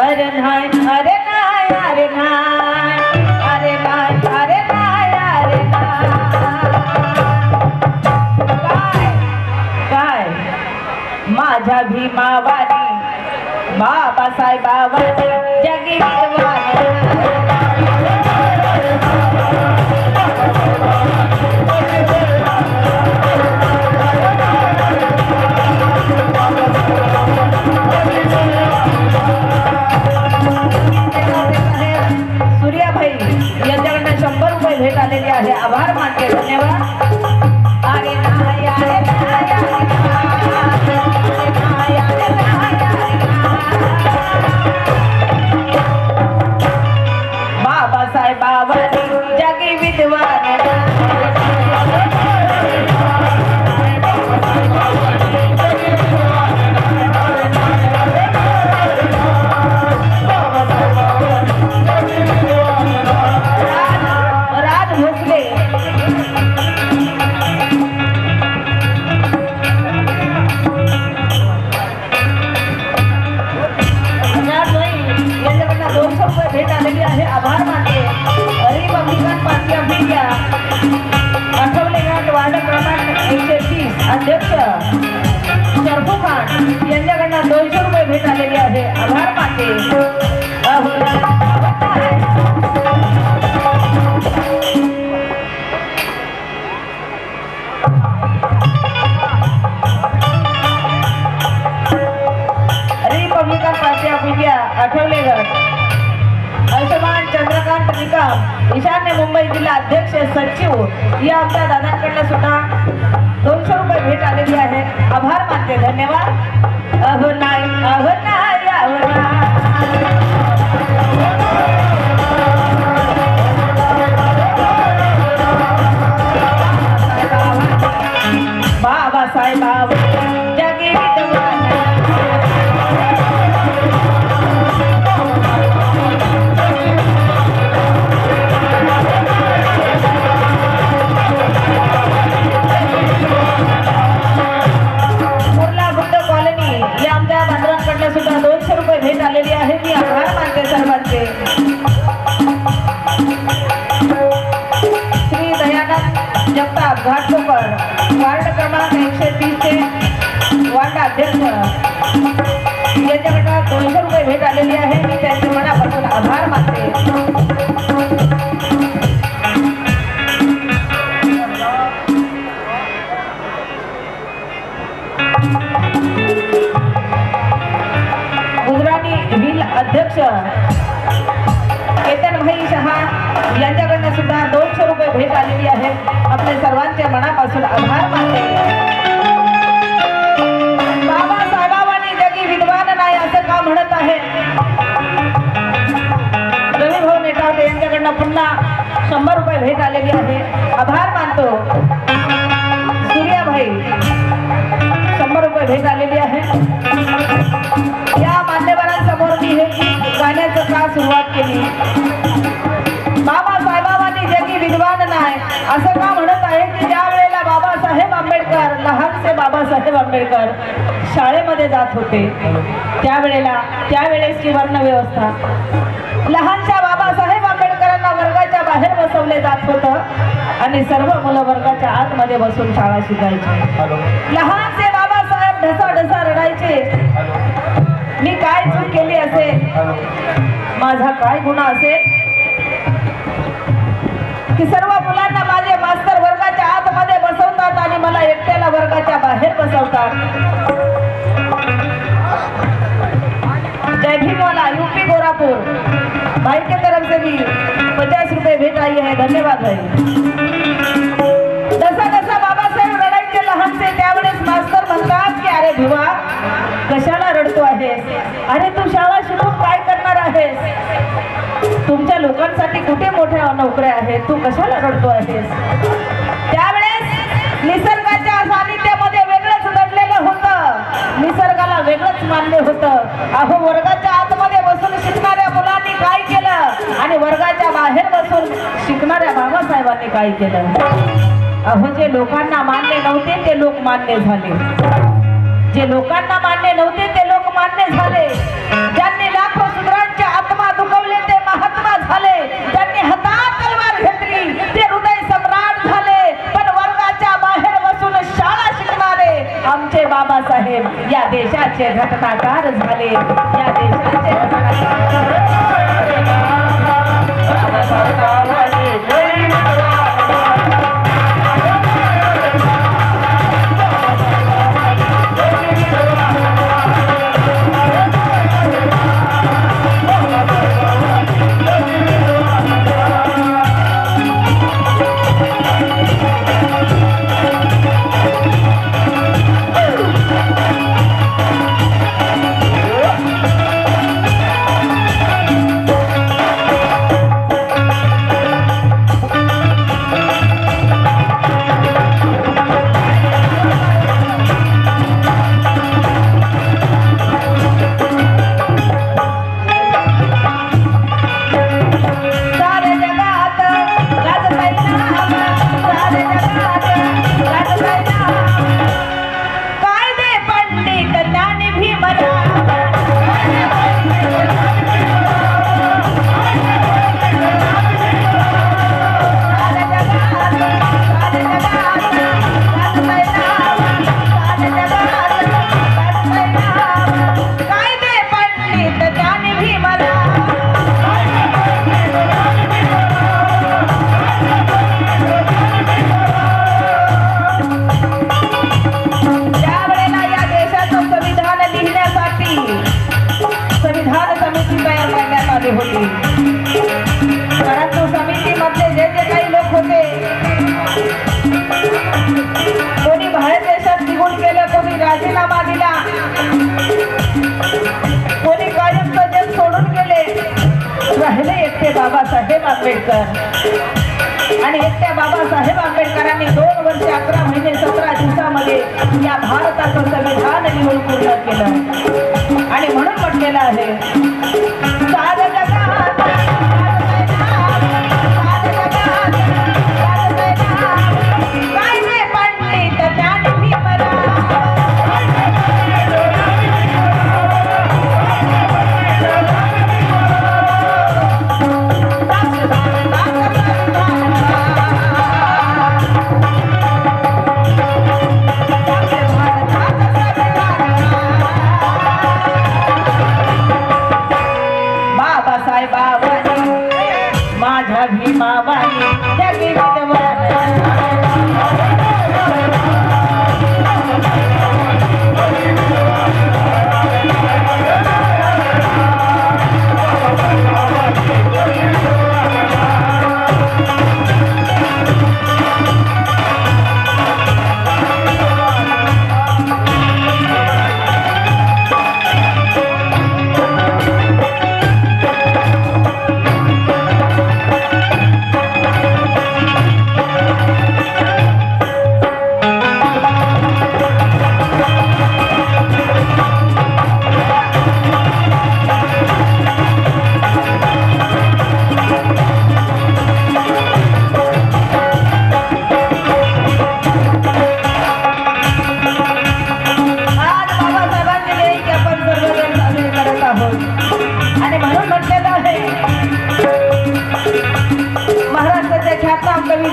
अरे नाही अरे नाही अरे नाही अरे नाही अरे नाही अरे नाही काय? काय? माझ्या भीमावानी बाबासाहेबावानी जगी झालेली आहे. आभार मानते. धन्यवाद. आणि अध्यक्ष केतन भाई शहा यांच्याकडनं सुद्धा दोनशे रुपये भेट आलेली आहे. आपल्या सर्वांच्या मनापासून आभार मानते. बाबासाहेबांनी जगी विद्वान नाही असं का म्हणत आहे? रवी भाऊ यांच्याकडनं पुन्हा शंभर रुपये भेट आलेली आहे. आभार मानतो. सूर्याभाई शंभर रुपये भेट आलेली आहे. सुरुवात केली. बाबासाहेबांनी जगी विद्वान नाही असं का म्हणत आहे की ज्या वेळेला बाबासाहेब आंबेडकर लहानसे बाबासाहेब आंबेडकर शाळेमध्ये जात होते. त्यावेळेला त्यावेळेसची वर्ण व्यवस्था लहानशा बाबासाहेब आंबेडकरांना वर्गाच्या बाहेर बसवले जात होतं आणि सर्व मुलं वर्गाच्या आतमध्ये बसून शाळा शिकायची. लहानसे बाबासाहेब ढसा ढसा रडायचे. मी काय चूक केली असेल? माझा काय गुन्हा असेल? की सर्व मुलांना माझे मास्तर वर्गाच्या आतमध्ये बसवतात आणि मला एकट्याला वर्गाच्या बाहेर बसवतात? जय भीमवाला यूपी गोरापुर. भाई के तरफ से भी पचास रुपये भेट आई है धन्यवाद भाई. जसा जसा बाबासाहेब रडायचे लहानसे त्यावेळेस मास्तर म्हणतात की अरे भिवा कशाला रडतो आहे अरे तू शाळा लोकांसाठी कुठे मोठ्या नोकऱ्या आहेत? तू कशाला रडतो आहेस? त्यावेळेस निसर्गाच्या सानिध्यामध्ये वेगळंच घडलेलं होतं. निसर्गाला वेगळंच मान्य होतं. अहो वर्गाच्या आतमध्ये बसून शिकणाऱ्या मुलांनी काय केलं? आणि वर्गाच्या बाहेर बसून शिकणाऱ्या बाबासाहेबांनी काय केलं? अहो जे लोकांना मान्य नव्हते ते लोक मान्य झाले. जे लोकांना मान्य नव्हते ते लोक मान्य झाले. बाबासाहेब या देशाचे घटनाकार झाले. या देशाचे घटनाकार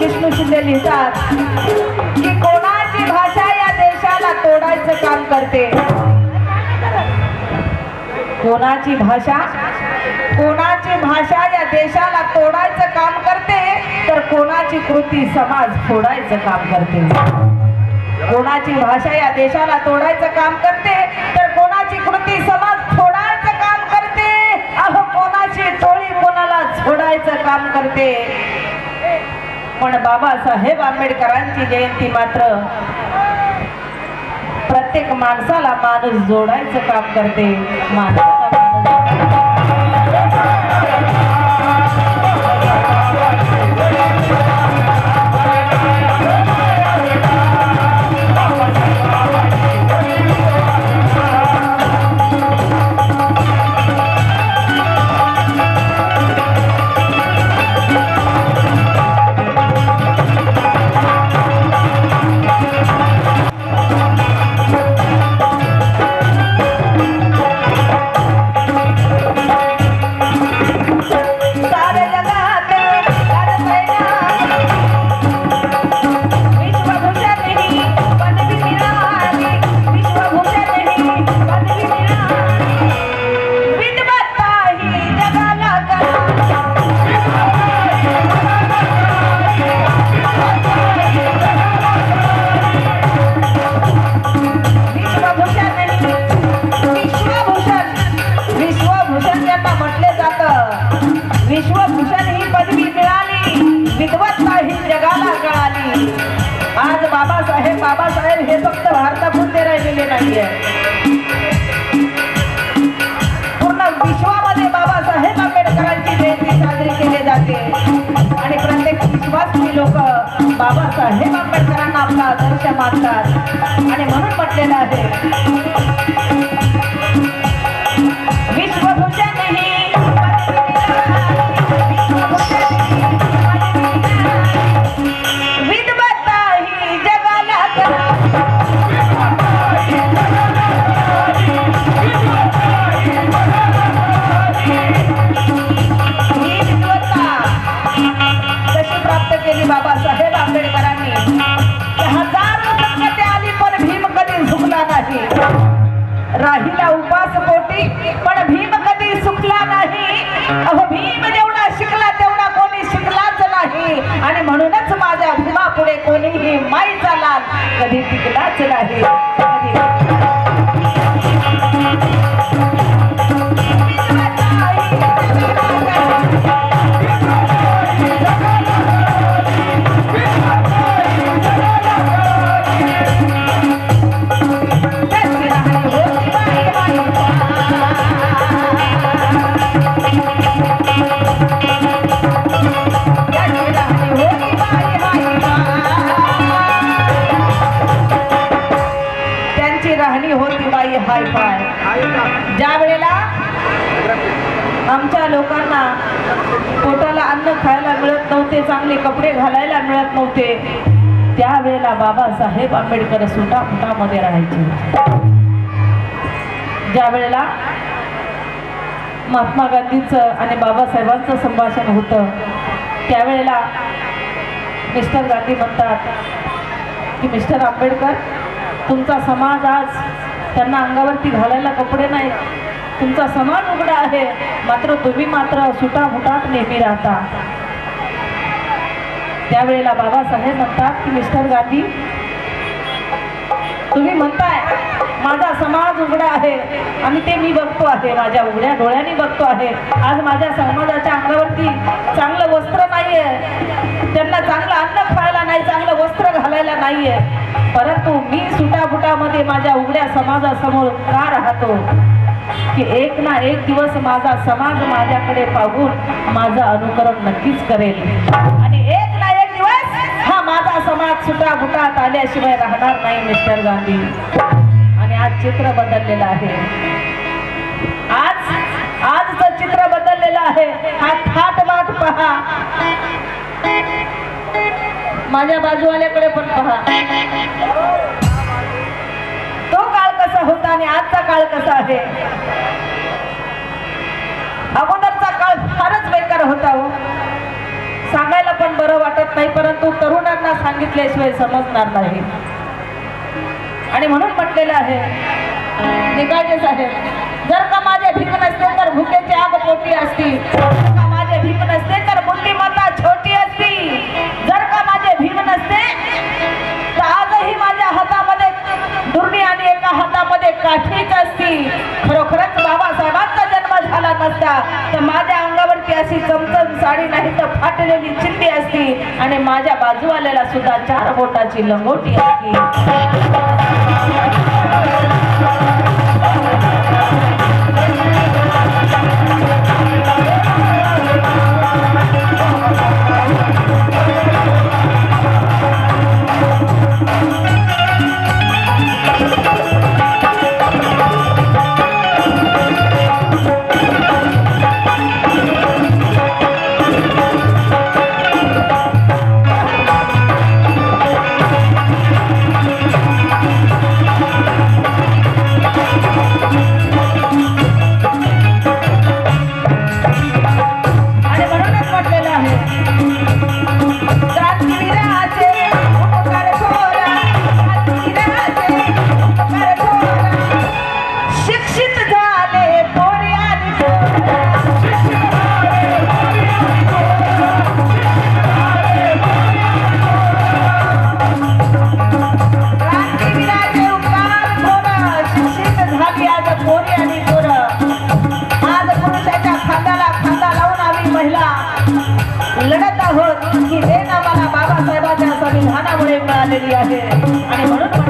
विष्णू शिंदे लिहितात की कोणाची भाषा या देशाला तोडायचं काम करते? कोणाची भाषा? कोणाची भाषा या देशाला तोडायचं काम करते? तर कोणाची कृती समाज फोडायचं काम करते? कोणाची भाषा या देशाला तोडायचं काम करते? तर कोणाची कृती समाज फोडायचं काम करते? अहो कोणाची टोळी कोणाला छोडायचं काम करते? पण बाबासाहेब आंबेडकरांची जयंती मात्र प्रत्येक माणसाला माणूस जोडायचं काम करते. माणसाला त्यावेळेला बाबासाहेब आंबेडकर सुटा फुटामध्ये राहायचे. ज्या वेळेला महात्मा गांधींचं आणि बाबासाहेबांचं संभाषण होतं त्यावेळेला मिस्टर गांधी म्हणतात की मिस्टर आंबेडकर तुमचा समाज आज त्यांना अंगावरती घालायला कपडे नाही. तुमचा समाज उघडा आहे. मात्र तुम्ही मात्र सुटाफुटात नेहमी राहता. त्यावेळेला बाबासाहेब म्हणतात की मिस्टर गांधी तुम्ही म्हणताय माझा समाज उघडा आहे आणि ते मी बघतो आहे माझ्या उघड्या डोळ्यांनी बघतो आहे. आज माझ्या समाजाच्या अंगावरती चांगलं वस्त्र नाहीये. त्यांना चांगलं अन्न खायला नाही चांगलं वस्त्र घालायला नाहीये. परंतु मी सुटाफुटामध्ये माझ्या उघड्या समाजासमोर का राहतो. की एक ना एक दिवस माझा समाज माझ्याकडे पाहून माझं अनुकरण नक्कीच करेल. आणि एक माझा सुद्धा सुटाफुटात आल्याशिवाय राहणार नाही मिस्टर गांधी. आणि आज चित्र बदललेलं आहे. आज आजचं चित्र बदललेलं आहे हा थाट माट पहा. माझ्या बाजूवाल्याकडे पण पहा. तो काळ कसा होता आणि आजचा काळ कसा आहे? अगोदरचा काळ फारच बेकार होता हो. सांगायला पण बरं वाटत नाही परंतु तरुण सांगितल्याशिवाय समजणार नाही. आणि म्हणून म्हटलेलं आहे निकाळजे साहेब जर का माझे भीक नसते तर भुकेची आग पोटी असती. जर का माझे भीक नसते तर बुद्धिमत्ता छोटी असती. जर का माझे भीम नसते तर आजही माझ्या हातामध्ये दुर्णी आणि एका हातामध्ये काठीच असती. खरोखरच बाबासाहेबांचा जन्म झाला नसता तर माझ्या अंगावरती अशी चमचम साडी नाही तर फाटलेली चिंडी असती. आणि माझ्या बाजूवाल्याला सुद्धा चार बोटाची लंगोटी असती. शिक्षित आज पोरी आणि पोरं. आज पुरुषाच्या खांद्याला खांदा लावून आम्ही महिला लढत आहोत की हे ना बाबासाहेबांच्या संविधानामुळे मिळालेली आहे आणि म्हणून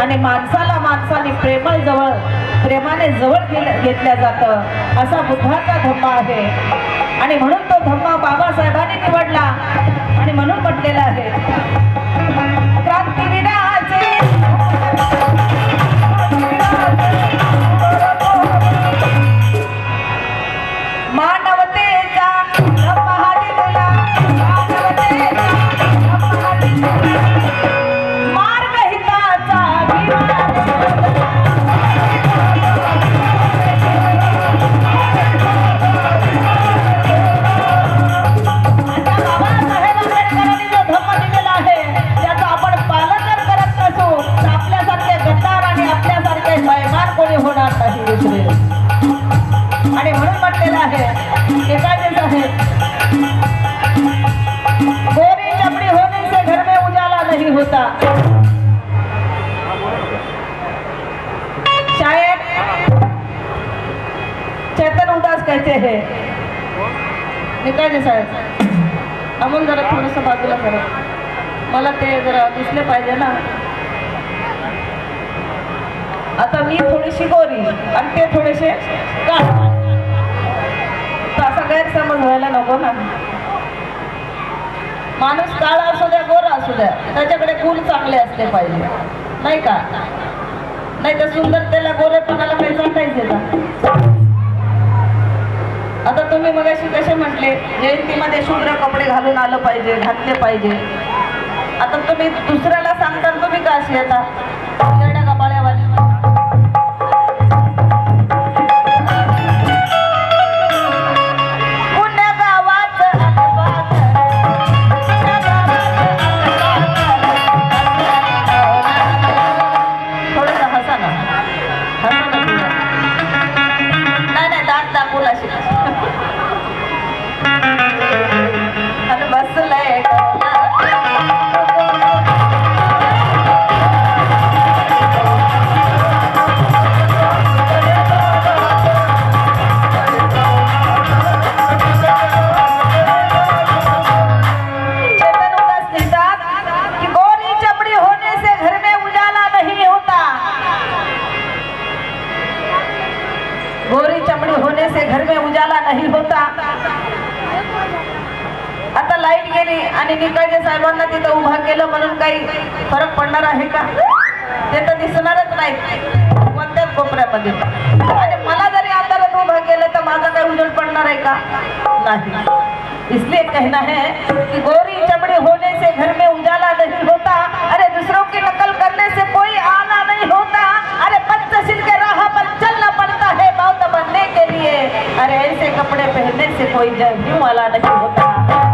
आणि माणसाला माणसाने प्रेमळ जवळ प्रेमाने जवळ घेतल्या जातं. असा बुद्धाचा धम्मा आहे. आणि म्हणून तो धम्मा बाबासाहेबांनी निवडला आणि म्हणून म्हटलेला आहे. पैसे सगळ्यात समज व्हायला नको ना? माणूस काळा असू द्या गोरा असू द्या त्याच्याकडे गुण चांगले असले पाहिजे. नाही का? नाही तर सुंदरतेला गोरेपणाला काही सांगायचे का? आता तुम्ही मगाशी कसे म्हटले जयंतीमध्ये शुभ्र कपडे घालून आलं पाहिजे घातले पाहिजे. आता तुम्ही दुसऱ्याला सांगता तुम्ही का अशी येता कहना है। कि गोरी चमड़ी होने से घर में उजाला नहीं होता। अरे दूसरों की नकल करने से कोई आला नहीं होता। अरे पंचशील के राह पर चलना पड़ता है मौत बनने के लिए। अरे ऐसे कपड़े पहनने से कोई जन्म वाला नहीं होता।